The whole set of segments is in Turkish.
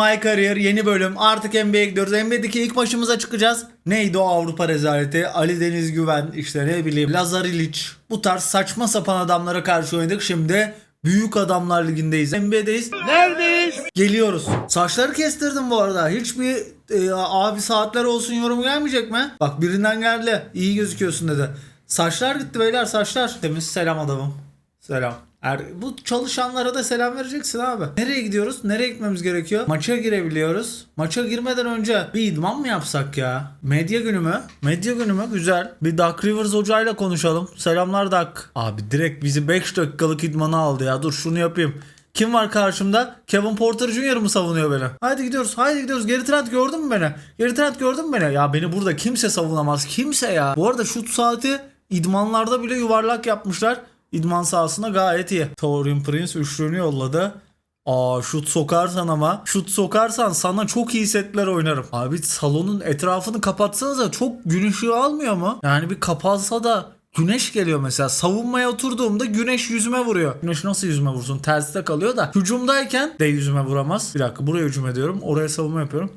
My Career yeni bölüm. Artık NBA'ye gidiyoruz. NBA'deki ilk maçımıza çıkacağız. Neydi o Avrupa rezaleti? Ali Deniz Güven, işte ne bileyim Lazar İliç. Bu tarz saçma sapan adamlara karşı oynadık. Şimdi Büyük Adamlar Ligi'ndeyiz. NBA'deyiz. Neredeyiz? Geliyoruz. Saçları kestirdim bu arada. Hiçbir e, abi saatler olsun yorum gelmeyecek mi? Bak birinden geldi. İyi gözüküyorsun dedi. Saçlar gitti beyler saçlar. Temiz selam adamım. Selam. Er, bu çalışanlara da selam vereceksin abi. Nereye gidiyoruz? Nereye gitmemiz gerekiyor? Maça girebiliyoruz. Maça girmeden önce bir idman mı yapsak ya? Medya günü mü? Medya günü mü? Güzel. Bir Duck Rivers hocayla konuşalım. Selamlar Duck. Abi direkt bizi 5 dakikalık idmana aldı ya. Dur şunu yapayım. Kim var karşımda? Kevin Porter Jr. mı savunuyor beni? Haydi gidiyoruz. Haydi gidiyoruz. Geri Trent gördün mü beni? Geri Trent gördün mü beni? Ya beni burada kimse savunamaz. Kimse ya. Bu arada şut saati idmanlarda bile yuvarlak yapmışlar. İdman sahasında gayet iyi. Taurin Prince üçlüğünü yolladı. Aa şut sokarsan ama şut sokarsan sana çok iyi setler oynarım. Abi salonun etrafını kapatsanıza çok gün ışığı almıyor mu? Yani bir kapansa da güneş geliyor mesela. Savunmaya oturduğumda güneş yüzüme vuruyor. Güneş nasıl yüzüme vursun? Terste kalıyor da. Hücumdayken de yüzüme vuramaz. Bir dakika buraya hücum ediyorum. Oraya savunma yapıyorum.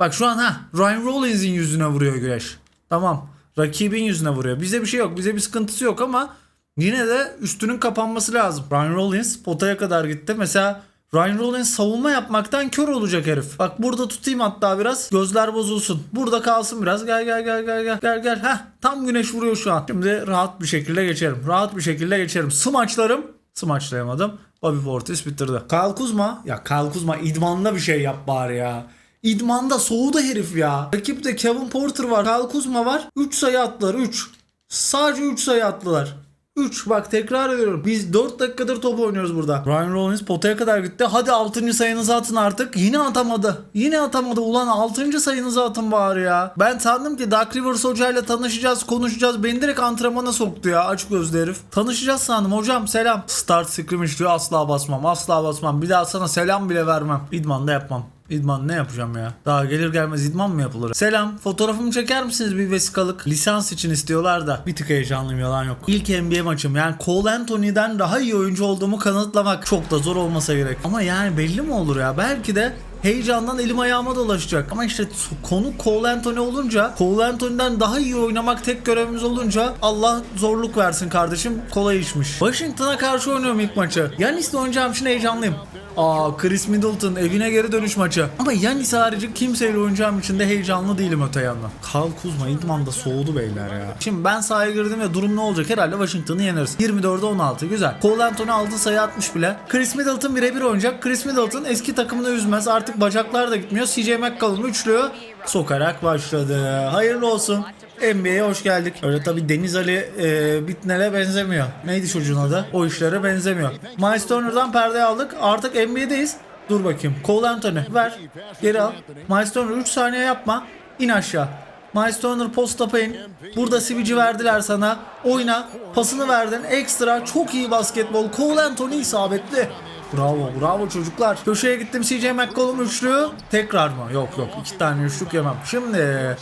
Bak şu an ha Ryan Rollins'in yüzüne vuruyor güneş. Tamam. Rakibin yüzüne vuruyor. Bize bir şey yok. Bize bir sıkıntısı yok ama yine de üstünün kapanması lazım. Ryan Rollins potaya kadar gitti. Mesela Ryan Rollins savunma yapmaktan kör olacak herif. Bak burada tutayım hatta biraz. Gözler bozulsun. Burada kalsın biraz. Gel gel gel gel gel. Gel gel. Heh, tam güneş vuruyor şu an. Şimdi rahat bir şekilde geçerim. Rahat bir şekilde geçerim. Smaçlarım. Smaçlayamadım. Bobby Portis bitirdi. Kyle Kuzma. Ya Kyle Kuzma idmanda bir şey yap bari ya. İdmanda soğudu herif ya. Rakipte Kevin Porter var. Kyle Kuzma var. 3 sayı attılar. 3. Sadece 3 sayı attılar. 3 bak tekrar ediyorum. Biz 4 dakikadır top oynuyoruz burada. Ryan Rollins potaya kadar gitti. Hadi 6. sayınızı atın artık. Yine atamadı. Yine atamadı. Ulan 6. sayınızı atın bari ya. Ben sandım ki Doug Rivers hocayla tanışacağız, konuşacağız. Beni direkt antrenmana soktu ya. Aç gözlü herif. Tanışacağız sandım. Hocam selam. Start scrimmage diyor. Asla basmam. Asla basmam. Bir daha sana selam bile vermem. İdman da yapmam. İdman ne yapacağım ya? Daha gelir gelmez idman mı yapılır? Selam. Fotoğrafımı çeker misiniz bir vesikalık? Lisans için istiyorlar da. Bir tık heyecanlıyım yalan yok. İlk NBA maçım. Yani Cole Anthony'den daha iyi oyuncu olduğumu kanıtlamak çok da zor olmasa gerek. Ama yani belli mi olur ya? Belki de heyecandan elim ayağıma dolaşacak. Ama işte konu Cole Anthony olunca Cole Anthony'den daha iyi oynamak tek görevimiz olunca Allah zorluk versin kardeşim. Kolay işmiş. Washington'a karşı oynuyorum ilk maçı. Yanis'le oynayacağım için heyecanlıyım. Aa Chris Middleton evine geri dönüş maçı. Ama Yanis harici kimseyle oynayacağım için de heyecanlı değilim öte yandan. Kyle Kuzma idmanda soğudu beyler ya. Şimdi ben sahaya girdim ve durum ne olacak? Herhalde Washington'ı yeneriz. 24'e 16 güzel. Cole Anthony aldı sayı atmış bile. Chris Middleton birebir oynayacak. Chris Middleton eski takımını üzmez. Artık bacaklar da gitmiyor. CJ McCollum üçlüğü sokarak başladı. Hayırlı olsun. NBA'ye hoş geldik. Öyle tabi Deniz Ali e, Bitnel'e benzemiyor. Neydi çocuğun adı? O işlere benzemiyor. Miles Turner'dan perde aldık. Artık NBA'deyiz. Dur bakayım. Cole Anthony ver. Geri al. Miles Turner 3 saniye yapma. İn aşağı. Miles Turner post-up'a in. Burada sivici verdiler sana. Oyna. Pasını verdin. Ekstra. Çok iyi basketbol. Cole Anthony isabetli. Bravo bravo çocuklar. Köşeye gittim CJ McCollum üçlü. Tekrar mı? Yok yok. iki tane üçlük yemem. Şimdi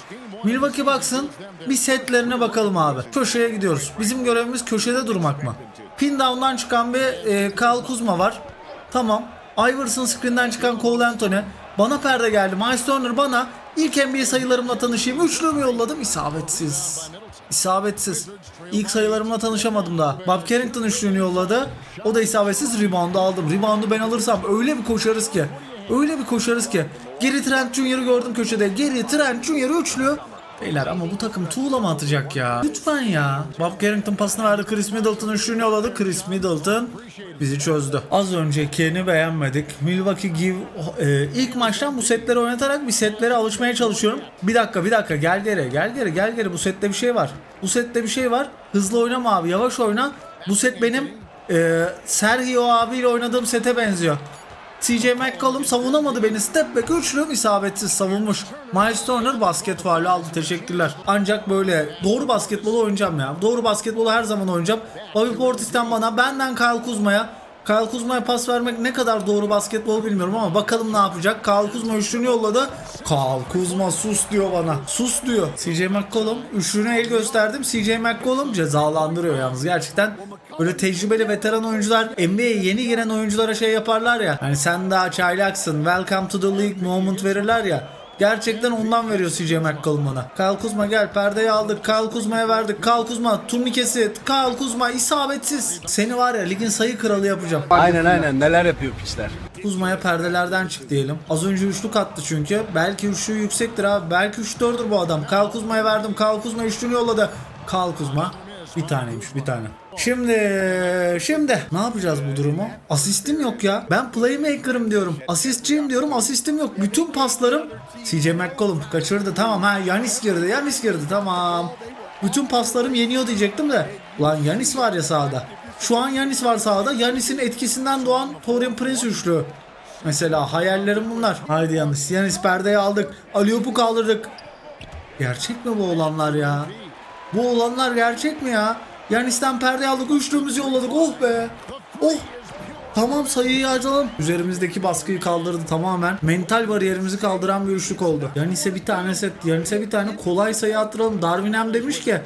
Milwaukee baksın. Bir setlerine bakalım abi. Köşeye gidiyoruz. Bizim görevimiz köşede durmak mı? Pin down'dan çıkan bir e, Kyle Kuzma var. Tamam. Iverson screen'den çıkan Cole Anthony. Bana perde geldi. Miles Turner bana ilk NBA sayılarımla tanışayım. Üçlüğümü yolladım. İsabetsiz. İsabetsiz. İlk sayılarımla tanışamadım daha. Bob Carrington üçlüğünü yolladı. O da isabetsiz. Rebound'u aldım. Rebound'u ben alırsam öyle bir koşarız ki. Öyle bir koşarız ki. Geri Trent Junior'ı gördüm köşede. Geri Trent Junior üçlü. Beyler ama bu takım tuğla mı atacak ya? Lütfen ya. Bob Carrington pasını verdi. Chris Middleton üçlüğünü yolladı. Chris Middleton bizi çözdü. Az öncekini beğenmedik. Milwaukee Give e, ilk maçtan bu setleri oynatarak bir setlere alışmaya çalışıyorum. Bir dakika bir dakika gel geri gel geri gel geri bu sette bir şey var. Bu sette bir şey var. Hızlı oynama abi yavaş oyna. Bu set benim e, Sergio abiyle oynadığım sete benziyor. TJ McCollum savunamadı beni. Step back üçlüm isabetsiz savunmuş. Miles Turner basket faali aldı. Teşekkürler. Ancak böyle doğru basketbolu oynayacağım ya. Doğru basketbolu her zaman oynayacağım. Bobby Portis'ten bana, benden Kyle Kuzma'ya. Kyle Kuzma'ya pas vermek ne kadar doğru basketbol bilmiyorum ama bakalım ne yapacak. Kyle Kuzma üçlüğünü yolladı. Kyle Kuzma sus diyor bana. Sus diyor. CJ McCollum üçlüğüne el gösterdim. CJ McCollum cezalandırıyor yalnız. Gerçekten Böyle tecrübeli veteran oyuncular NBA'ye yeni giren oyunculara şey yaparlar ya. Hani sen daha çaylaksın. Welcome to the league moment verirler ya. Gerçekten ondan veriyor CJ McCollum bana. Kyle Kuzma gel perdeyi aldık. Kyle Kuzma'ya verdik. Kyle Kuzma turnikesi. Kyle Kuzma isabetsiz. Seni var ya ligin sayı kralı yapacağım. Aynen aynen neler yapıyor piçler. Kuzma'ya perdelerden çık diyelim. Az önce üçlük attı çünkü. Belki üçlüğü yüksektir abi. Belki 3-4'dür bu adam. Kyle Kuzma'ya verdim. Kyle Kuzma üçlüğünü yolladı. Kyle Kuzma bir taneymiş bir tane. Şimdi şimdi ne yapacağız bu durumu? Asistim yok ya. Ben playmaker'ım diyorum. Asistçiyim diyorum. Asistim yok. Bütün paslarım CJ McCollum kaçırdı. Tamam ha Yanis girdi. Yanis girdi. Tamam. Bütün paslarım yeniyor diyecektim de. Lan Yanis var ya sahada. Şu an Yanis var sahada. Yanis'in etkisinden doğan Torian Prince üçlü. Mesela hayallerim bunlar. Haydi Yanis. Yanis perdeyi aldık. Aliyop'u kaldırdık. Gerçek mi bu olanlar ya? Bu olanlar gerçek mi ya? Yanis'ten perde aldık. Üçlüğümüzü yolladık. Oh be. Oh. Tamam sayıyı açalım. Üzerimizdeki baskıyı kaldırdı tamamen. Mental bariyerimizi kaldıran bir üçlük oldu. Yanis'e bir tane set, Yanis'e bir tane kolay sayı attıralım. Darwin hem demiş ki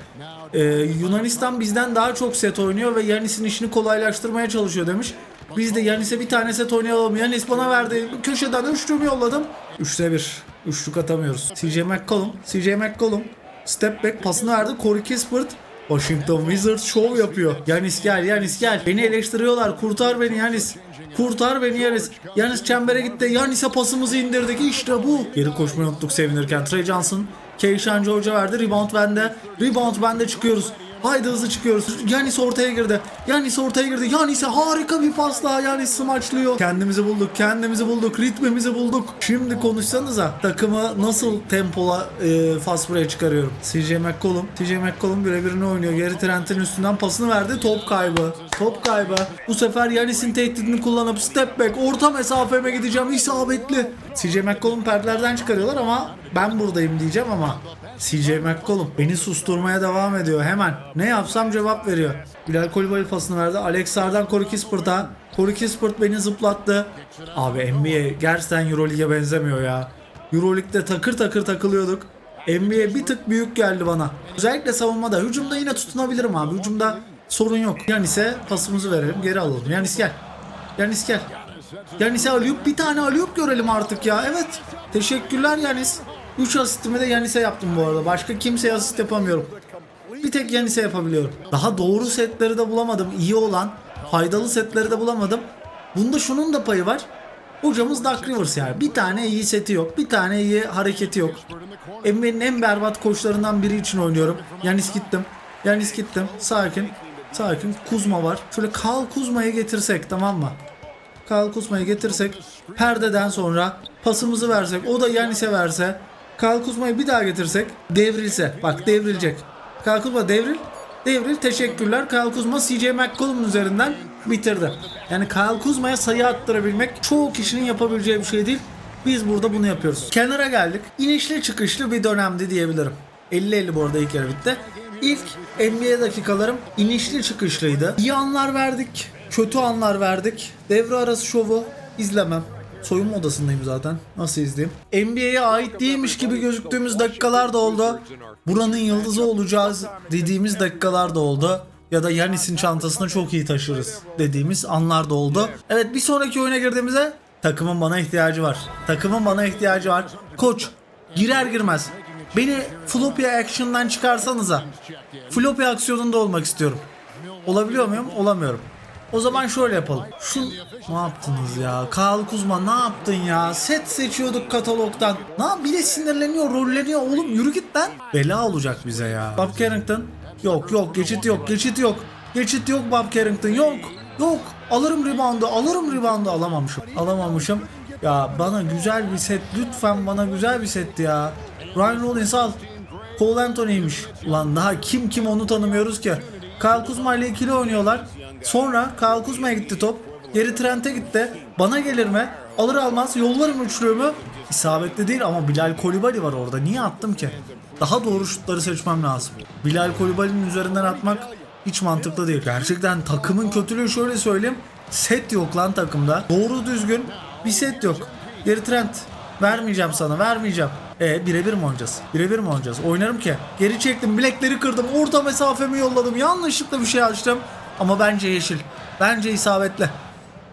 e, Yunanistan bizden daha çok set oynuyor ve Yanis'in işini kolaylaştırmaya çalışıyor demiş. Biz de Yanis'e bir tane set oynayalım. Yanis bana verdi. Köşeden üçlüğümü yolladım. Üçte bir. Üçlük atamıyoruz. CJ McCollum. CJ McCollum. Step back pasını verdi. Corey Kispert. Washington Wizards show yapıyor. Yanis gel Yanis gel. Beni eleştiriyorlar. Kurtar beni Yanis. Kurtar beni Yanis. Yanis çembere gitti. Yanis'e pasımızı indirdik. İşte bu. Geri koşmayı unuttuk sevinirken. Trey Johnson. Keyshawn George'a verdi. Rebound bende. Rebound bende çıkıyoruz. Haydi hızlı çıkıyoruz. Yanis ortaya girdi. Yanis ortaya girdi. Yanis'e harika bir pasla Yanis smaçlıyor. Kendimizi bulduk. Kendimizi bulduk. Ritmimizi bulduk. Şimdi konuşsanıza takımı nasıl tempola e, fast break'e çıkarıyorum. CJ McCollum. CJ McCollum birebirini oynuyor. Geri Trent'in üstünden pasını verdi. Top kaybı. Top kaybı. Bu sefer Yanis'in tehdidini kullanıp step back. Orta mesafeme gideceğim. isabetli. CJ McCollum perdelerden çıkarıyorlar ama ben buradayım diyeceğim ama CJ McCollum beni susturmaya devam ediyor hemen. Ne yapsam cevap veriyor. Bilal Kolibali pasını verdi. Alex Sardan Corey Kispert'a. Corey Kispert beni zıplattı. Abi NBA gerçekten Euroleague'e benzemiyor ya. Euroleague'de takır takır takılıyorduk. NBA bir tık büyük geldi bana. Özellikle savunmada. Hücumda yine tutunabilirim abi. Hücumda sorun yok. Yanis'e pasımızı verelim geri alalım. Yanis gel. Yanis gel. Yanis'e alıyup bir tane alıyup görelim artık ya. Evet. Teşekkürler Yanis. 3 asistimi de Yanis'e yaptım bu arada. Başka kimseye asist yapamıyorum. Bir tek Yanis'e yapabiliyorum. Daha doğru setleri de bulamadım. İyi olan faydalı setleri de bulamadım. Bunda şunun da payı var. Hocamız Doug Rivers yani. Bir tane iyi seti yok. Bir tane iyi hareketi yok. NBA'nin en berbat koçlarından biri için oynuyorum. Yanis gittim. Yanis gittim. Sakin. Sakin. Kuzma var. Şöyle Kal Kuzma'yı getirsek tamam mı? Kyle Kuzma'yı getirsek perdeden sonra pasımızı versek o da Yanis'e verse Kyle Kuzma'yı bir daha getirsek devrilse. Bak devrilecek. Kyle Kuzma devril. Devril teşekkürler. Kyle Kuzma CJ McCollum'un üzerinden bitirdi. Yani Kyle Kuzma'ya sayı attırabilmek çoğu kişinin yapabileceği bir şey değil. Biz burada bunu yapıyoruz. Kenara geldik. İnişli çıkışlı bir dönemdi diyebilirim. 50-50 bu arada ilk yarı bitti. İlk NBA dakikalarım inişli çıkışlıydı. İyi anlar verdik, kötü anlar verdik. Devre arası şovu izlemem. Soyunma odasındayım zaten. Nasıl izleyeyim? NBA'ye ait değilmiş gibi gözüktüğümüz dakikalar da oldu. Buranın yıldızı olacağız dediğimiz dakikalar da oldu. Ya da Yanis'in çantasını çok iyi taşırız dediğimiz anlar da oldu. Evet bir sonraki oyuna girdiğimizde takımın bana ihtiyacı var. Takımın bana ihtiyacı var. Koç girer girmez Beni floppy action'dan çıkarsanıza. Floppy aksiyonunda olmak istiyorum. Olabiliyor muyum? Olamıyorum. O zaman şöyle yapalım. Şu ne yaptınız ya? Kyle Kuzma ne yaptın ya? Set seçiyorduk katalogdan. Ne? Bir de sinirleniyor, rolleniyor. Oğlum yürü git lan. Bela olacak bize ya. Bob Carrington. Yok yok geçit yok geçit yok. Geçit yok Bob Carrington yok. Yok. Alırım reboundu alırım reboundu alamamışım. Alamamışım. Ya bana güzel bir set lütfen bana güzel bir setti ya. Ryan Rollins al. Cole Anthony'ymiş. Ulan daha kim kim onu tanımıyoruz ki. Kyle Kuzma ile ikili oynuyorlar. Sonra Kyle Kuzma'ya gitti top. Geri Trent'e gitti. Bana gelir mi? Alır almaz yollarım üçlüğümü. İsabetli değil ama Bilal Kolibali var orada. Niye attım ki? Daha doğru şutları seçmem lazım. Bilal Kolibali'nin üzerinden atmak hiç mantıklı değil. Gerçekten takımın kötülüğü şöyle söyleyeyim. Set yok lan takımda. Doğru düzgün bir set yok. Geri Trent. Vermeyeceğim sana vermeyeceğim. E birebir mi oynayacağız? Birebir mi oynayacağız? Oynarım ki. Geri çektim bilekleri kırdım. Orta mesafemi yolladım. Yanlışlıkla bir şey açtım. Ama bence yeşil. Bence isabetli.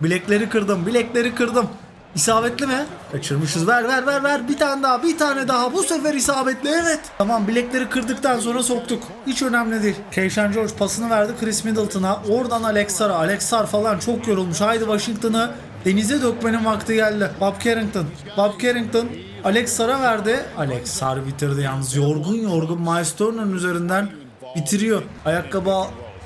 Bilekleri kırdım. Bilekleri kırdım. İsabetli mi? Kaçırmışız. Ver ver ver ver. Bir tane daha. Bir tane daha. Bu sefer isabetli. Evet. Tamam bilekleri kırdıktan sonra soktuk. Hiç önemli değil. Keyshawn George pasını verdi Chris Middleton'a. Oradan Alex Sara. Alex Sar falan çok yorulmuş. Haydi Washington'ı denize dökmenin vakti geldi. Bob Carrington. Bob Carrington Alex Sar'a verdi. Alex Sar bitirdi yalnız. Yorgun yorgun Miles Turner'ın üzerinden bitiriyor. Ayakkabı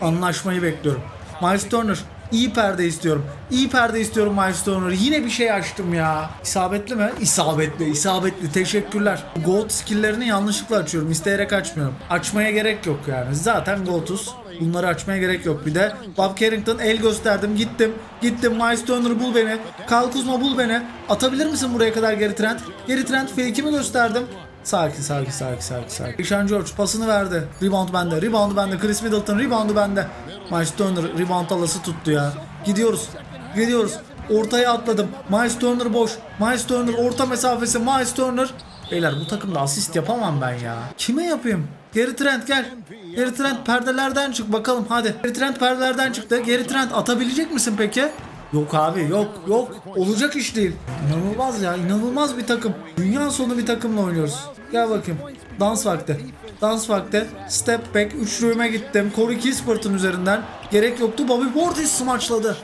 anlaşmayı bekliyorum. Miles Turner iyi perde istiyorum. İyi perde istiyorum Miles Turner. Yine bir şey açtım ya. İsabetli mi? İsabetli, isabetli. Teşekkürler. Gold skill'lerini yanlışlıkla açıyorum. İsteyerek açmıyorum. Açmaya gerek yok yani. Zaten Gold'uz. Bunları açmaya gerek yok. Bir de Bob Carrington el gösterdim. Gittim. Gittim. Miles Turner bul beni. Kyle Kuzma bul beni. Atabilir misin buraya kadar geri trend? Geri trend fake'imi gösterdim. Sakin sakin sakin sakin sakin. Sean George pasını verdi. Rebound bende. Rebound bende. Chris Middleton reboundu bende. Miles Turner rebound alası tuttu ya. Gidiyoruz. Gidiyoruz. Ortaya atladım. Miles Turner boş. Miles Turner orta mesafesi. Miles Turner. Beyler bu takımda asist yapamam ben ya. Kime yapayım? Geri Trent gel. Geri Trent perdelerden çık bakalım hadi. Geri Trent perdelerden çıktı. Geri Trent atabilecek misin peki? Yok abi yok yok olacak iş değil. İnanılmaz ya inanılmaz bir takım. Dünya sonu bir takımla oynuyoruz. Gel bakayım. Dans vakti. Dans vakti. Step back. Üçlüğüme gittim. Corey Kispert'ın üzerinden. Gerek yoktu. Bobby Portis smaçladı.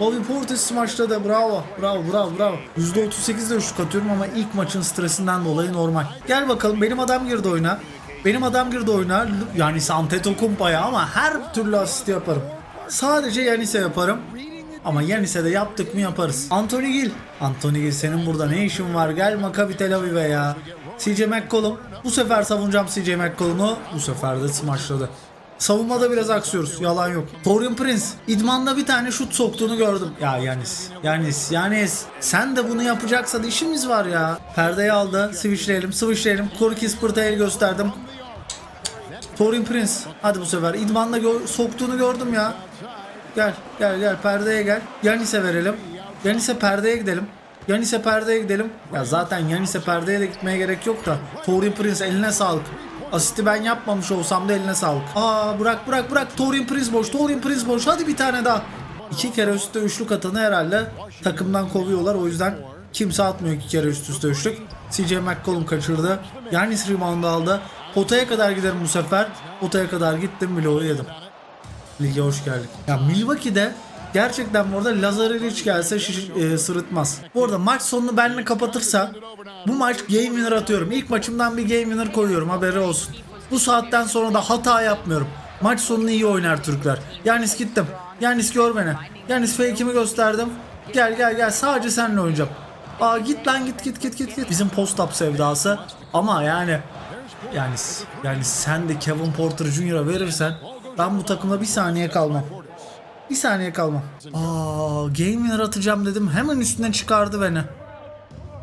Bobby Portis smaçladı. Bravo. Bravo bravo bravo. %38'de üçlük atıyorum ama ilk maçın stresinden dolayı normal. Gel bakalım benim adam girdi oyuna. Benim adam girdi oyuna. Yani Antetokounmpo'ya ama her türlü asist yaparım. Sadece Yanis'e yaparım. Ama Yanis'e de yaptık mı yaparız. Anthony Gill. Anthony Gill senin burada ne işin var? Gel Maccabi Tel Aviv'e ya. CJ McCollum. Bu sefer savunacağım CJ McCollum'u. Bu sefer de smaçladı. Savunmada biraz aksıyoruz. Yalan yok. Torian Prince. İdmanda bir tane şut soktuğunu gördüm. Ya Yanis. Yanis. Yanis. Sen de bunu yapacaksan işimiz var ya. Perdeyi aldı. Switchleyelim. Switchleyelim. Corey Kispert'a el gösterdim. Torin Prince. Hadi bu sefer. İdmanla gö- soktuğunu gördüm ya. Gel gel gel perdeye gel. Yanis'e verelim. Yanis'e perdeye gidelim. Yanis'e perdeye gidelim. Ya zaten Yanis'e perdeye de gitmeye gerek yok da. Torin Prince eline sağlık. Asisti ben yapmamış olsam da eline sağlık. Aa bırak bırak bırak. Torin Prince boş. Torin Prince boş. Hadi bir tane daha. İki kere üst üste üçlük atanı herhalde takımdan kovuyorlar. O yüzden kimse atmıyor iki kere üst üste üçlük. CJ McCollum kaçırdı. Yanis rebound aldı. Potaya kadar giderim bu sefer. Potaya kadar gittim bloğu yedim. Lige hoş geldik. Ya Milwaukee'de gerçekten bu arada Lazar Ilic gelse şiş- e, sırıtmaz. Bu arada maç sonunu benle kapatırsa bu maç game winner atıyorum. İlk maçımdan bir game winner koyuyorum haberi olsun. Bu saatten sonra da hata yapmıyorum. Maç sonunu iyi oynar Türkler. Yanis gittim. Yanis gör beni. Yanis fake'imi gösterdim. Gel gel gel sadece seninle oynayacağım. Aa git lan git git git git git. Bizim post-up sevdası. Ama yani yani yani sen de Kevin Porter Jr.'a verirsen ben bu takımda bir saniye kalmam. Bir saniye kalmam. Aa, game winner atacağım dedim. Hemen üstüne çıkardı beni.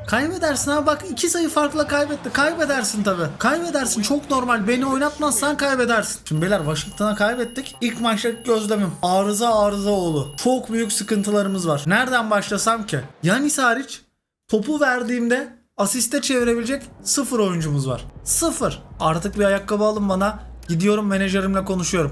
Kaybedersin ha bak iki sayı farkla kaybetti. Kaybedersin tabi. Kaybedersin çok normal. Beni oynatmazsan kaybedersin. Şimdi beyler Washington'a kaybettik. İlk maçtaki gözlemim. Arıza arıza oğlu. Çok büyük sıkıntılarımız var. Nereden başlasam ki? Yanis hariç topu verdiğimde asiste çevirebilecek sıfır oyuncumuz var. Sıfır. Artık bir ayakkabı alın bana. Gidiyorum menajerimle konuşuyorum.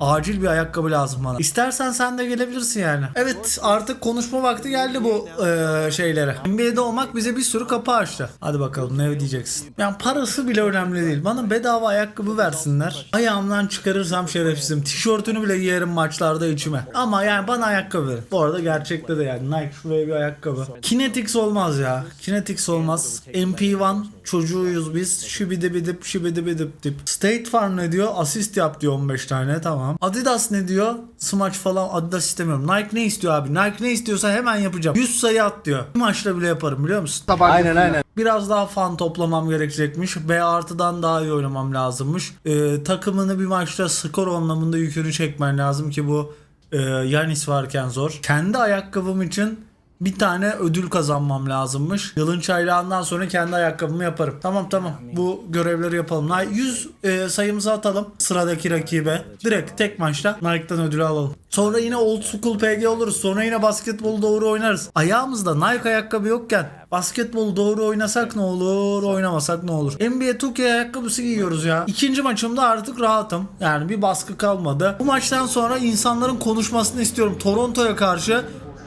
Acil bir ayakkabı lazım bana. İstersen sen de gelebilirsin yani. Evet artık konuşma vakti geldi bu eee, şeylere. NBA'de olmak bize bir sürü kapı açtı. Hadi bakalım ne diyeceksin. Yani parası bile önemli değil. Bana bedava ayakkabı versinler. Ayağımdan çıkarırsam şerefsizim. Tişörtünü bile giyerim maçlarda içime. Ama yani bana ayakkabı verin. Bu arada gerçekte de yani Nike şuraya bir ayakkabı. Kinetics olmaz ya. Kinetics olmaz. MP1 çocuğuyuz biz. Şibidi bidip şibidi bidip dip. State Farm ne diyor? Asist yap diyor 15 tane tamam. Adidas ne diyor? Smaç falan Adidas istemiyorum. Nike ne istiyor abi? Nike ne istiyorsa hemen yapacağım. 100 sayı at diyor. Bir maçta bile yaparım biliyor musun? Aynen aynen. Biraz daha fan toplamam gerekecekmiş. B artıdan daha iyi oynamam lazımmış. Ee, takımını bir maçta skor anlamında yükünü çekmen lazım ki bu e, Yanis varken zor. Kendi ayakkabım için bir tane ödül kazanmam lazımmış. Yılın çaylağından sonra kendi ayakkabımı yaparım. Tamam tamam. Bu görevleri yapalım. Nay- 100 e, sayımızı atalım sıradaki rakibe. Direkt tek maçta Nike'dan ödülü alalım. Sonra yine old school PG oluruz. Sonra yine basketbolu doğru oynarız. Ayağımızda Nike ayakkabı yokken basketbolu doğru oynasak ne olur, oynamasak ne olur. NBA 2K ayakkabısı giyiyoruz ya. İkinci maçımda artık rahatım. Yani bir baskı kalmadı. Bu maçtan sonra insanların konuşmasını istiyorum. Toronto'ya karşı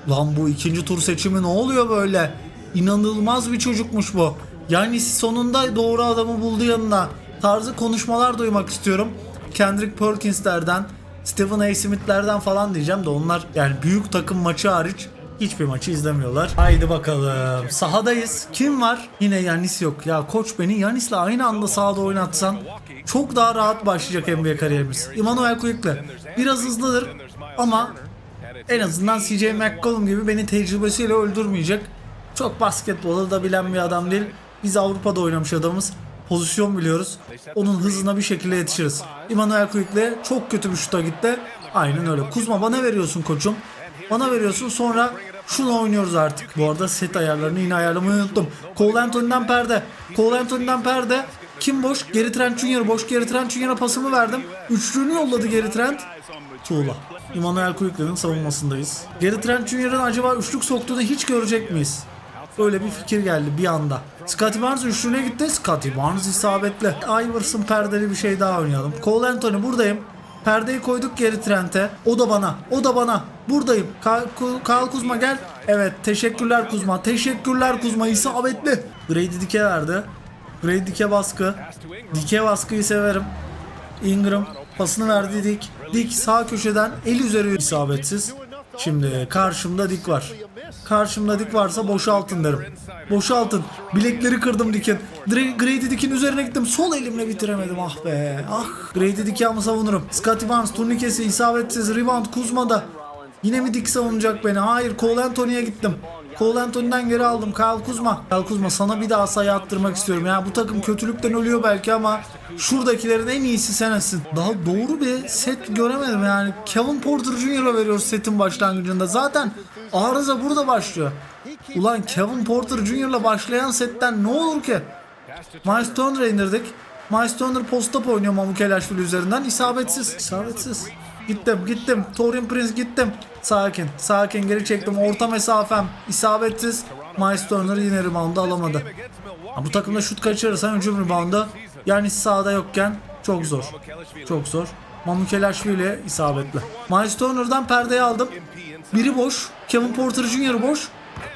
Lan bu ikinci tur seçimi ne oluyor böyle? İnanılmaz bir çocukmuş bu. Yani sonunda doğru adamı buldu yanına. Tarzı konuşmalar duymak istiyorum. Kendrick Perkins'lerden, Stephen A. Smith'lerden falan diyeceğim de onlar yani büyük takım maçı hariç hiçbir maçı izlemiyorlar. Haydi bakalım. Sahadayız. Kim var? Yine Yanis yok. Ya koç beni Yanis'le aynı anda sahada oynatsan çok daha rahat başlayacak NBA kariyerimiz. Emmanuel Quick'le. Biraz hızlıdır ama en azından CJ McCollum gibi beni tecrübesiyle öldürmeyecek. Çok basketbolu da bilen bir adam değil. Biz Avrupa'da oynamış adamız. Pozisyon biliyoruz. Onun hızına bir şekilde yetişiriz. Emmanuel Quick'le çok kötü bir şuta gitti. Aynen öyle. Kuzma bana veriyorsun koçum. Bana veriyorsun sonra şunu oynuyoruz artık. Bu arada set ayarlarını yine ayarlamayı unuttum. Cole Anthony'den perde. Cole Anthony'den perde. Kim boş? Geri Trent Jr. boş. Geri Trent Jr.'a pasımı verdim. Üçlüğünü yolladı Geri Trent. Tuğla. Emmanuel Quickly'nin savunmasındayız. Geri Trent Jr.'ın acaba üçlük soktuğunu hiç görecek miyiz? Öyle bir fikir geldi bir anda. Scotty Barnes üçlüğüne gitti. Scotty Barnes isabetli. Iverson perdeli bir şey daha oynayalım. Cole Anthony buradayım. Perdeyi koyduk geri Trent'e. O da bana. O da bana. Buradayım. Ka- Ku- Kyle Kuzma gel. Evet teşekkürler Kuzma. Teşekkürler Kuzma. İsabetli. Grady Dike verdi. Grady Dike baskı. Dike baskıyı severim. Ingram pasını verdi Dik. Dik sağ köşeden el üzeri isabetsiz. Şimdi karşımda Dik var. Karşımda Dik varsa boşaltın derim. Boşaltın. Bilekleri kırdım Dik'in. Grady Dik'in üzerine gittim. Sol elimle bitiremedim ah be. Ah. Grady Dik'i ama savunurum. Scotty Barnes turnikesi isabetsiz. Rebound Kuzma'da. Yine mi Dik savunacak beni? Hayır Cole Anthony'ye gittim. Cole Anthony'den geri aldım. Kyle Kuzma. Kyle Kuzma sana bir daha sayı attırmak istiyorum. Ya bu takım kötülükten ölüyor belki ama şuradakilerin en iyisi sensin. Daha doğru bir set göremedim yani. Kevin Porter Jr.'a veriyoruz setin başlangıcında. Zaten arıza burada başlıyor. Ulan Kevin Porter Jr.'la başlayan setten ne olur ki? Miles Turner'ı indirdik. Miles Turner post-up oynuyor Mamukelashvili üzerinden. İsabetsiz. İsabetsiz. Gittim gittim. Torian Prince gittim. Sakin. Sakin geri çektim. Orta mesafem. İsabetsiz. Miles Turner yine reboundu alamadı. Ha, bu takımda şut kaçırırsan hücum reboundu. Yani sahada yokken çok zor. Çok zor. Mamukelashvili isabetli. Miles Turner'dan perdeyi aldım. Biri boş. Kevin Porter Jr. boş.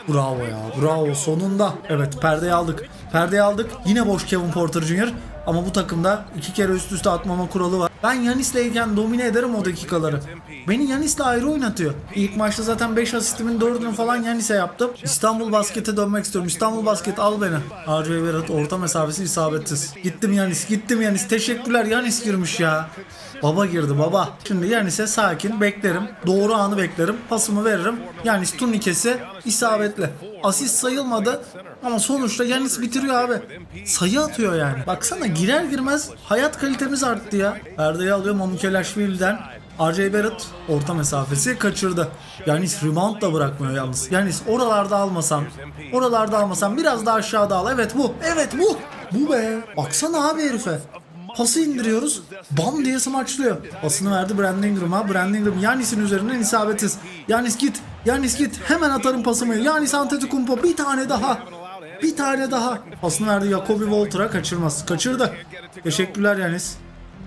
Bravo ya bravo sonunda. Evet perdeyi aldık. Perdeyi aldık. Yine boş Kevin Porter Jr. Ama bu takımda iki kere üst üste atmama kuralı var. Ben Yanis'leyken domine ederim o dakikaları. Beni Yanis'le ayrı oynatıyor. İlk maçta zaten 5 asistimin 4'ünü falan Yanis'e yaptım. İstanbul baskete dönmek istiyorum. İstanbul basket al beni. R.J. Barrett orta mesafesi isabetsiz. Gittim Yanis gittim Yanis. Teşekkürler Yanis girmiş ya. Baba girdi baba. Şimdi Yanis'e sakin beklerim. Doğru anı beklerim. Pasımı veririm. Yanis turnikesi isabetli. Asist sayılmadı ama sonuçta Yanis bitiriyor abi. Sayı atıyor yani. Baksana girer girmez hayat kalitemiz arttı ya. Perdeyi alıyor Mamukelashvili'den. R.J. Barrett orta mesafesi kaçırdı. Yanis rebound da bırakmıyor yalnız. Yanis oralarda almasan, oralarda almasan biraz daha aşağıda al. Evet bu, evet bu. Bu be. Baksana abi herife. Pası indiriyoruz. Bam diye smaçlıyor. Pasını verdi Brandon Ingram'a. Brandon Ingram Yanis'in üzerinden isabetsiz. Yanis git. Yanis git. Hemen atarım pasımı. Yanis Antetokounmpo bir tane daha. Bir tane daha. Pasını verdi Jacobi Walter'a kaçırmaz. Kaçırdı. Teşekkürler Yanis.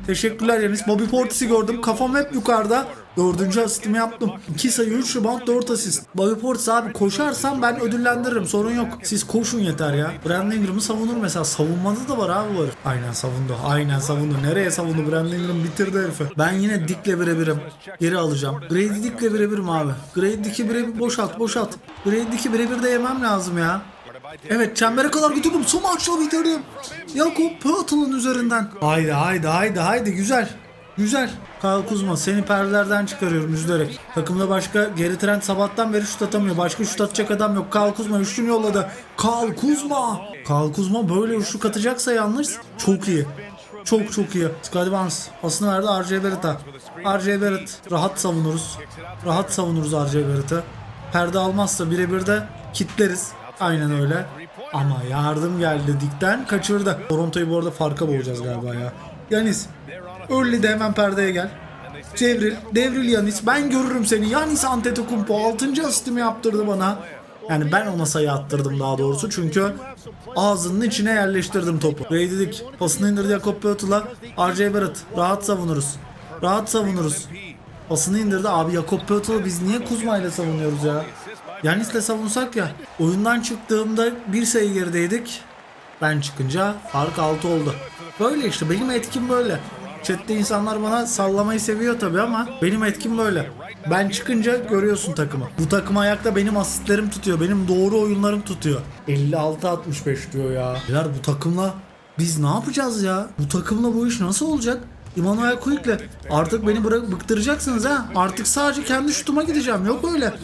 Teşekkürler Yanis. Bobby Portis'i gördüm. Kafam hep yukarıda. Dördüncü asistimi yaptım. 2 sayı 3 rebound 4 asist. Bobby Portis abi koşarsam ben ödüllendiririm. Sorun yok. Siz koşun yeter ya. Brandon Ingram'ı savunur mesela. Savunmada da var abi var. Aynen savundu. Aynen savundu. Nereye savundu? Brandon Ingram bitirdi herifi. Ben yine Dick'le birebirim. Geri alacağım. Grady Dick'le birebirim abi. Grady Dick'i birebir boşalt boşalt. Grady Dick'i birebir de yemem lazım ya. Evet çembere kadar götürdüm. Son maçla bitirdim. Jakob Pötl'ın üzerinden. Haydi haydi haydi haydi güzel. Güzel. Kyle Kuzma seni perdelerden çıkarıyorum üzülerek. Takımda başka geri Trent sabahtan beri şut atamıyor. Başka şut atacak adam yok. Kyle Kuzma üçlünü yolladı. Kyle Kuzma. Kyle Kuzma böyle üçlük atacaksa yalnız çok iyi. Çok çok iyi. Scottie Barnes pasını verdi R.J. Barrett'a. R.J. Barrett rahat savunuruz. Rahat savunuruz R.J. Barrett'ı. Perde almazsa birebir de kitleriz. Aynen öyle. Ama yardım geldi dikten kaçırdı. Toronto'yu bu arada farka boğacağız galiba ya. Yanis Early de hemen perdeye gel. Devril, devril Yanis. Ben görürüm seni. Yanis Antetokounmpo 6. asistimi yaptırdı bana. Yani ben ona sayı attırdım daha doğrusu. Çünkü ağzının içine yerleştirdim topu. Ray dedik. Pasını indirdi Jakob Pötul'a. RJ Barrett. Rahat savunuruz. Rahat savunuruz. Pasını indirdi. Abi Jakob Pötul'u biz niye Kuzma ile savunuyoruz ya? Yanis'le savunsak ya. Oyundan çıktığımda bir sayı gerideydik. Ben çıkınca fark 6 oldu. Böyle işte benim etkim böyle. Chat'te insanlar bana sallamayı seviyor tabi ama benim etkim böyle. Ben çıkınca görüyorsun takımı. Bu takım ayakta benim asistlerim tutuyor. Benim doğru oyunlarım tutuyor. 56-65 diyor ya. Beyler bu takımla biz ne yapacağız ya? Bu takımla bu iş nasıl olacak? Immanuel Quick'le artık beni bırak bıktıracaksınız ha. Artık sadece kendi şutuma gideceğim. Yok öyle.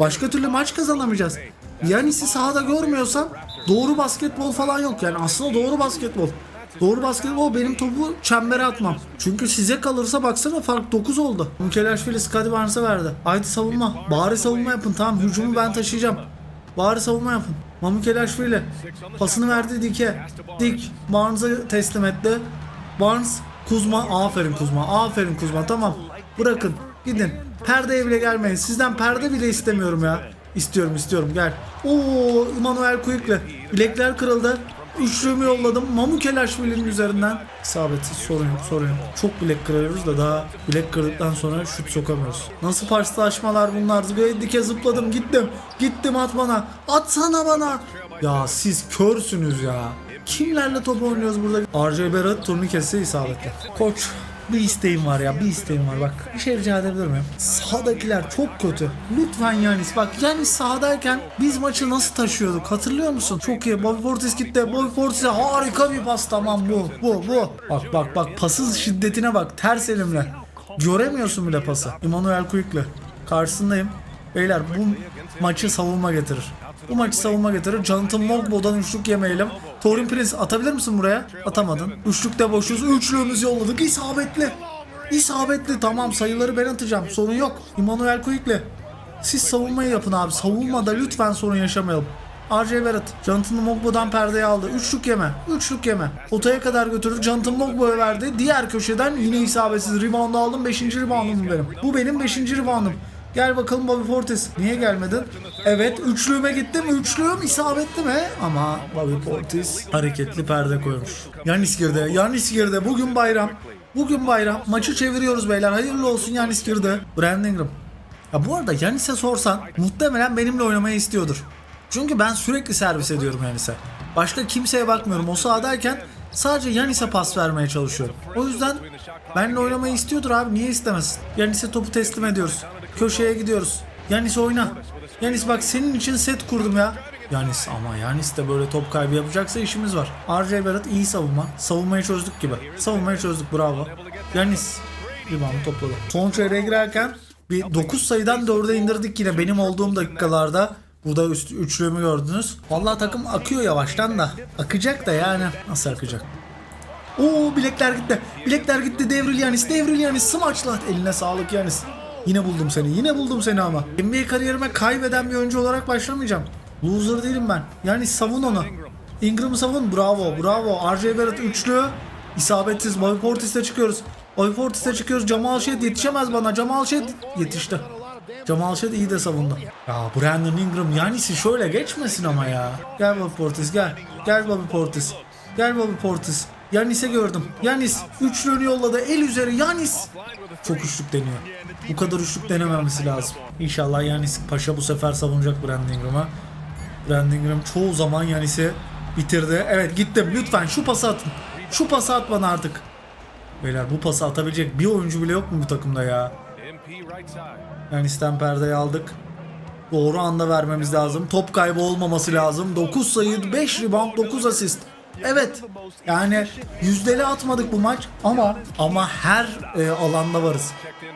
Başka türlü maç kazanamayacağız. Yanis'i sahada görmüyorsam doğru basketbol falan yok. Yani aslında doğru basketbol. Doğru basketbol benim topu çembere atmam. Çünkü size kalırsa baksana fark 9 oldu. Mükeleşvili Scottie Barnes'a verdi. Haydi savunma. Bari savunma yapın. Tamam hücumu ben taşıyacağım. Bari savunma yapın. Mamukeleşvili pasını verdi Dik'e. Dik Barnes'a teslim etti. Barnes Kuzma aferin Kuzma aferin Kuzma tamam bırakın gidin perdeye bile gelmeyin sizden perde bile istemiyorum ya istiyorum istiyorum gel Oo Immanuel Quick'le bilekler kırıldı Üçlüğümü yolladım. Mamukelashvili'nin üzerinden. İsabetsiz sorun yok sorun yok. Çok bilek kırıyoruz da daha bilek kırdıktan sonra şut sokamıyoruz. Nasıl paslaşmalar bunlar? Dike zıpladım gittim. Gittim at bana. Atsana bana. Ya siz körsünüz ya. Kimlerle top oynuyoruz burada? RJ Barrett turnikesi isabetli. Koç bir isteğim var ya bir isteğim var bak. Bir şey rica edebilir miyim? Sahadakiler çok kötü. Lütfen Yanis bak Yanis sahadayken biz maçı nasıl taşıyorduk hatırlıyor musun? Çok iyi. Bobby Portis gitti. Bobby Portis'e harika bir pas tamam bu bu bu. Bak bak bak pasın şiddetine bak ters elimle. Göremiyorsun bile pası. Emmanuel Quick'le. Karşısındayım. Beyler bu maçı savunma getirir. Bu maçı savunma getirir. Jonathan Mogbo'dan üçlük yemeyelim. Torin Prince atabilir misin buraya? Atamadın. Üçlükte boşuz. Üçlüğümüzü yolladık. İsabetli. İsabetli. Tamam sayıları ben atacağım. Sorun yok. Emmanuel Quick'le. Siz savunmayı yapın abi. Savunmada lütfen sorun yaşamayalım. RJ Barrett, Jonathan Mogbo'dan perdeyi aldı. Üçlük yeme, üçlük yeme. Potaya kadar götürdü. Jonathan Mogbo'ya verdi. Diğer köşeden yine isabetsiz. Rebound aldım. Beşinci reboundum benim. Bu benim beşinci reboundum. Gel bakalım Bobby Portis. Niye gelmedin? Evet üçlüğüme gittim. Üçlüğüm isabetli mi? Ama Bobby Portis hareketli perde koymuş. Yanis girdi. Yanis girdi. Bugün bayram. Bugün bayram. Maçı çeviriyoruz beyler. Hayırlı olsun Yanis girdi. Brandon Ingram. Ya bu arada Yanis'e sorsan muhtemelen benimle oynamayı istiyordur. Çünkü ben sürekli servis ediyorum Yanis'e. Başka kimseye bakmıyorum. O sahadayken sadece Yanis'e pas vermeye çalışıyorum. O yüzden benimle oynamayı istiyordur abi. Niye istemesin? Yanis'e topu teslim ediyoruz. Köşeye gidiyoruz. Yanis oyna. Yanis bak senin için set kurdum ya. Yanis ama Yanis de böyle top kaybı yapacaksa işimiz var. RJ Barrett iyi savunma. Savunmayı çözdük gibi. Savunmayı çözdük bravo. Yanis reboundu topladı. Son çeyreğe girerken bir 9 sayıdan 4'e indirdik yine benim olduğum dakikalarda. Burada üst, üçlüğümü gördünüz. Vallahi takım akıyor yavaştan da. Akacak da yani. Nasıl akacak? Oo bilekler gitti. Bilekler gitti. Devril Yanis. Devril Yanis. Smaçla. Eline sağlık Yanis. Yine buldum seni. Yine buldum seni ama. NBA kariyerime kaybeden bir oyuncu olarak başlamayacağım. Loser değilim ben. Yani savun onu. Ingram'ı savun. Bravo. Bravo. RJ Barrett üçlü. İsabetsiz. Bobby Portis'te çıkıyoruz. Bobby Portis'te çıkıyoruz. Jamal Shead yetişemez bana. Jamal Shead yetişti. Jamal Shead iyi de savundu. Ya Brandon Ingram Yanis'i şöyle geçmesin ama ya. Gel Bobby Portis gel. Gel Bobby Portis. Gel Bobby Portis. Yanis'e gördüm. Yanis üçlüğünü yolladı. El üzeri Yanis. Çok üçlük deniyor. Bu kadar üçlük denememesi lazım. İnşallah Yanis Paşa bu sefer savunacak. Brandon Ingram çoğu zaman Yanis'i bitirdi. Evet gittim. Lütfen şu pası atın. Şu pası at bana artık. Beyler bu pası atabilecek bir oyuncu bile yok mu bu takımda ya? Yanis'ten perdeyi aldık. Doğru anda vermemiz lazım. Top kaybı olmaması lazım. 9 sayı, 5 rebound, 9 asist. Evet. Yani yüzdeli atmadık bu maç ama ama her e, alanda varız.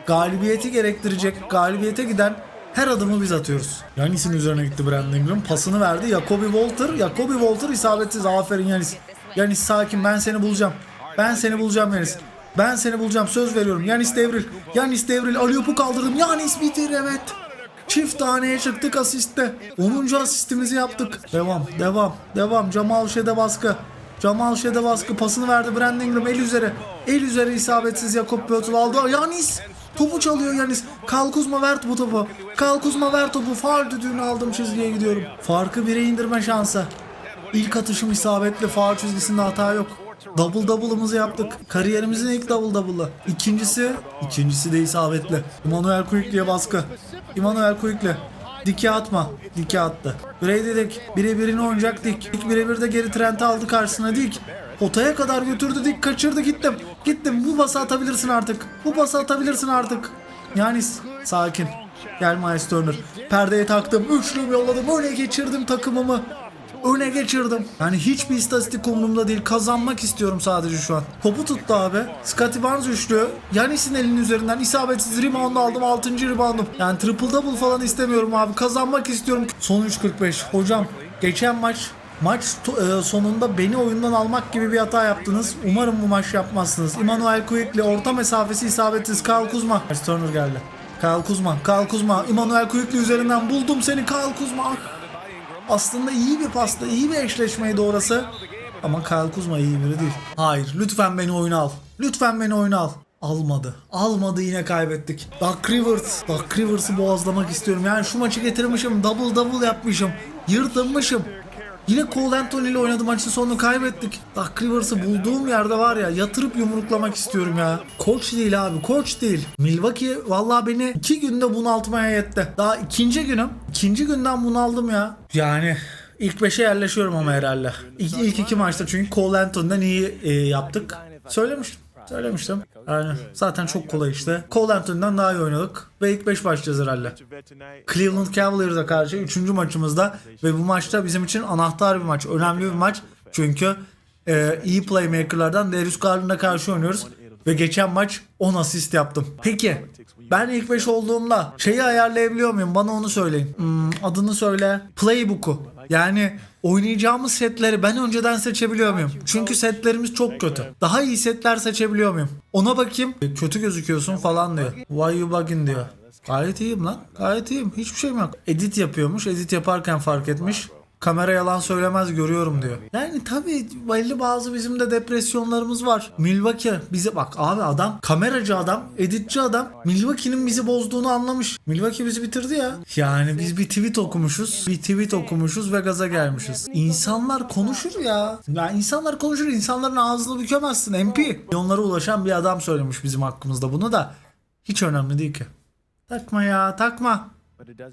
Galibiyeti gerektirecek, galibiyete giden her adımı biz atıyoruz. Yanis'in üzerine gitti Brandon Ingram. Pasını verdi. Jacoby Walter. Jacoby Walter isabetsiz. Aferin Yanis. Yanis sakin. Ben seni bulacağım. Ben seni bulacağım Yanis. Ben seni bulacağım. Söz veriyorum. Yanis Devril. Yanis Devril. Aliyop'u kaldırdım. Yanis bitir evet. Çift taneye çıktık asiste. 10. asistimizi yaptık. Devam, devam, devam. Jamal Şede baskı. Jamal Şede baskı pasını verdi Brandon Ingram el üzeri. El üzeri isabetsiz Jakob Pöttl aldı. Yanis topu çalıyor Yanis. Kal Kuzma ver bu topu. Kal Kuzma ver topu. Faul düdüğünü aldım çizgiye gidiyorum. Farkı bire indirme şansı. İlk atışım isabetli. Faul çizgisinde hata yok. Double double'ımızı yaptık. Kariyerimizin ilk double double'ı. İkincisi, ikincisi de isabetli. Emmanuel Quickly'e baskı. Emmanuel Quickly. Dike atma. Dike attı. Brady Dick. Birebirini oynayacak Dick. Dick birebir de geri Trent'i aldı karşısına Dick. Potaya kadar götürdü Dick kaçırdı gittim. Gittim bu bası atabilirsin artık. Bu bası atabilirsin artık. Yani sakin. Gel Miles Turner. Perdeye taktım. Üçlü yolladım. Öne geçirdim takımımı. Öne geçirdim. Yani hiçbir istatistik umurumda değil. Kazanmak istiyorum sadece şu an. Topu tuttu abi. Scottie Barnes üçlü. Yanis'in elinin üzerinden isabetsiz rebound aldım. 6. reboundum. Yani triple double falan istemiyorum abi. Kazanmak istiyorum. Son 3.45. Hocam geçen maç Maç e, sonunda beni oyundan almak gibi bir hata yaptınız. Umarım bu maç yapmazsınız. Emmanuel Quickly orta mesafesi isabetsiz. Kyle Kuzma. Turner geldi. Kyle Kuzma. Kyle Kuzma. Emmanuel Quickly üzerinden buldum seni Kyle Kuzma. Aslında iyi bir pasta, iyi bir eşleşmeydi orası. Ama Kyle Kuzma iyi biri değil. Hayır, lütfen beni oyuna al. Lütfen beni oyuna al. Almadı. Almadı yine kaybettik. Duck Rivers. Duck Rivers'ı boğazlamak istiyorum. Yani şu maçı getirmişim. Double double yapmışım. Yırtınmışım. Yine Cole Anthony ile oynadı maçın sonunu kaybettik. Duck Rivers'ı bulduğum yerde var ya yatırıp yumruklamak istiyorum ya. Koç değil abi koç değil. Milwaukee vallahi beni iki günde bunaltmaya yetti. Daha ikinci günüm. İkinci günden bunaldım ya. Yani ilk beşe yerleşiyorum ama herhalde. İlk, ilk iki maçta çünkü Cole Anthony'den iyi e, yaptık. Söylemiştim. Söylemiştim. Yani zaten çok kolay işte. Cole Anthony'den daha iyi oynadık. Ve ilk 5 başlayacağız herhalde. Cleveland Cavaliers'a karşı 3. maçımızda ve bu maçta bizim için anahtar bir maç, önemli bir maç. Çünkü e, iyi playmaker'lardan Darius Garland'a karşı oynuyoruz ve geçen maç 10 asist yaptım. Peki ben ilk 5 olduğumda şeyi ayarlayabiliyor muyum? Bana onu söyleyin. Hmm, adını söyle. Playbook'u. Yani oynayacağımız setleri ben önceden seçebiliyor muyum? Çünkü setlerimiz çok kötü. Daha iyi setler seçebiliyor muyum? Ona bakayım. E, Kötü gözüküyorsun falan diyor. Why you bugging diyor. Gayet iyiyim lan. Gayet iyiyim. Hiçbir şeyim yok. Edit yapıyormuş. Edit yaparken fark etmiş. Kamera yalan söylemez görüyorum diyor. Yani tabii belli bazı bizim de depresyonlarımız var. Milwaukee bize bak abi adam kameracı adam, editçi adam Milwaukee'nin bizi bozduğunu anlamış. Milwaukee bizi bitirdi ya. Yani biz bir tweet okumuşuz. Bir tweet okumuşuz ve gaza gelmişiz. İnsanlar konuşur ya. Ya insanlar konuşur. İnsanların ağzını bükemezsin. MP. Onlara ulaşan bir adam söylemiş bizim hakkımızda bunu da. Hiç önemli değil ki. Takma ya takma.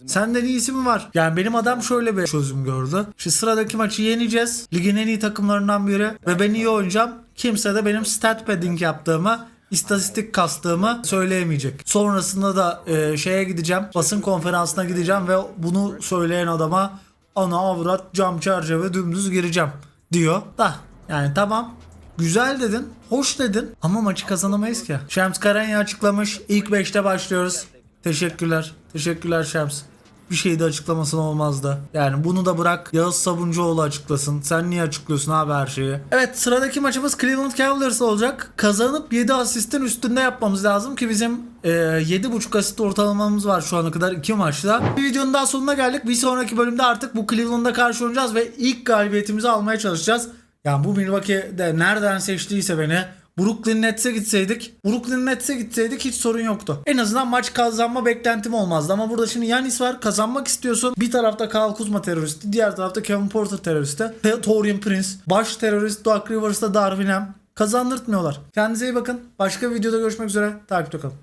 Senden iyisi mi var? Yani benim adam şöyle bir çözüm gördü. Şu sıradaki maçı yeneceğiz. Ligin en iyi takımlarından biri. Ve ben iyi oynayacağım. Kimse de benim stat padding yaptığımı istatistik kastığımı söyleyemeyecek. Sonrasında da e, şeye gideceğim. Basın konferansına gideceğim ve bunu söyleyen adama ana avrat cam çerçeve dümdüz gireceğim diyor. Da yani tamam Güzel dedin, hoş dedin ama maçı kazanamayız ki. Şems Karanya açıklamış. İlk 5'te başlıyoruz. Teşekkürler. Teşekkürler Şems. Bir şey de açıklamasın olmazdı. Yani bunu da bırak Yağız Sabuncuoğlu açıklasın. Sen niye açıklıyorsun abi her şeyi? Evet sıradaki maçımız Cleveland Cavaliers olacak. Kazanıp 7 asistin üstünde yapmamız lazım ki bizim e, 7.5 asist ortalamamız var şu ana kadar 2 maçta. Bir videonun daha sonuna geldik. Bir sonraki bölümde artık bu Cleveland'a karşı oynayacağız ve ilk galibiyetimizi almaya çalışacağız. Yani bu Milwaukee'de nereden seçtiyse beni Brooklyn Nets'e gitseydik, Brooklyn Nets'e gitseydik hiç sorun yoktu. En azından maç kazanma beklentim olmazdı ama burada şimdi Yanis var. Kazanmak istiyorsun. Bir tarafta Kyle Kuzma teröristi, diğer tarafta Kevin Porter teröristi. Te- Torian Prince, baş terörist Doug Rivers'ta Darvin Ham. Kazandırtmıyorlar. Kendinize iyi bakın. Başka bir videoda görüşmek üzere. Takipte kalın.